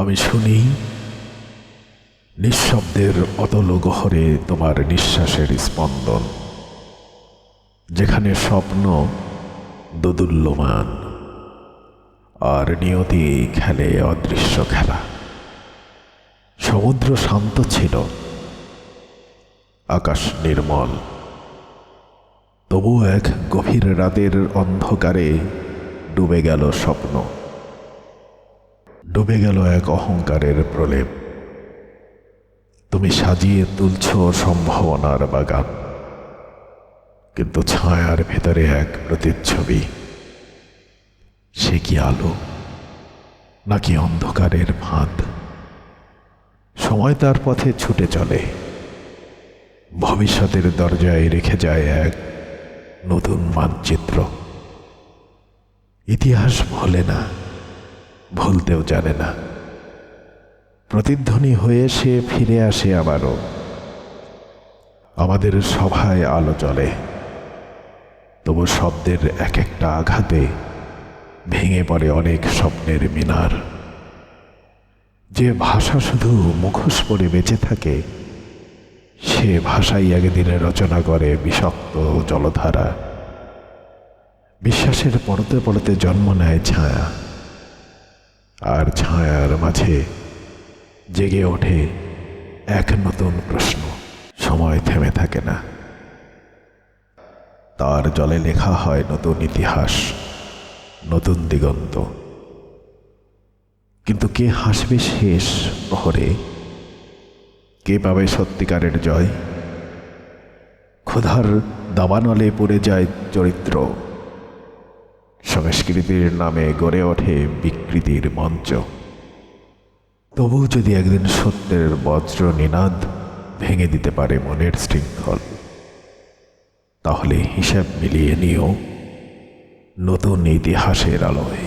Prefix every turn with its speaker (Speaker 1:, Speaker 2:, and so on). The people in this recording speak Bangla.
Speaker 1: আমি শুনি, নিঃশব্দের অতল গহরে তোমার নিঃশ্বাসের স্পন্দন, যেখানে স্বপ্ন দোদুল্যমান, আর নিয়তি খেলে অদৃশ্য খেলা। সমুদ্র শান্ত ছিল, আকাশ নির্মল। তবু এক গভীর রাতের অন্ধকারে ডুবে গেল স্বপ্ন। ডুবে গেল এক অহংকারের প্রলেপ। তুমি সাজিয়ে তুলছ সম্ভাবনার বাগান। কিন্তু ছায়ার ভেতরে এক প্রতিচ্ছবি। সে কি আলো? নাকি অন্ধকারের ফাঁদ? সময় তার পথে ছুটে চলে। ভবিষ্যতের দরজায় রেখে যায় এক নতুন মানচিত্র। ইতিহাস ভোলে না। ভুলতেও জানে না। প্রতিধ্বনি হয়ে সে ফিরে আসে আবারও। আমাদের সভায় আলো জ্বলে। তবু শব্দের এক একটা আঘাতে ভেঙে পড়ে অনেক স্বপ্নের মিনার। যে ভাষা শুধু মুখোশ পরে বেঁচে থাকে, সে ভাষাই একদিনে রচনা করে বিষাক্ত জলধারা। বিশ্বাসের পড়তে পড়তে জন্ম নেয় ছায়া। আর ছায়ার মাঝে জেগে ওঠে এক নতুন প্রশ্ন। সময় থেমে থাকে না। তার জলে লেখা হয় নতুন ইতিহাস, নতুন দিগন্ত। কিন্তু কে হাসবে শেষ প্রহরে? কে পাবে সত্যিকারের জয়? ক্ষুধার দাবানলে পড়ে যায় চরিত্র। সংস্কৃতির নামে গড়ে ওঠে বিকৃতির মঞ্চ। তবু যদি একদিন সত্যের বজ্র নিনাদ ভেঙে দিতে পারে মনের শৃঙ্খল, তাহলে হিসাব মিলিয়ে নিও নতুন ইতিহাসের আলোয়।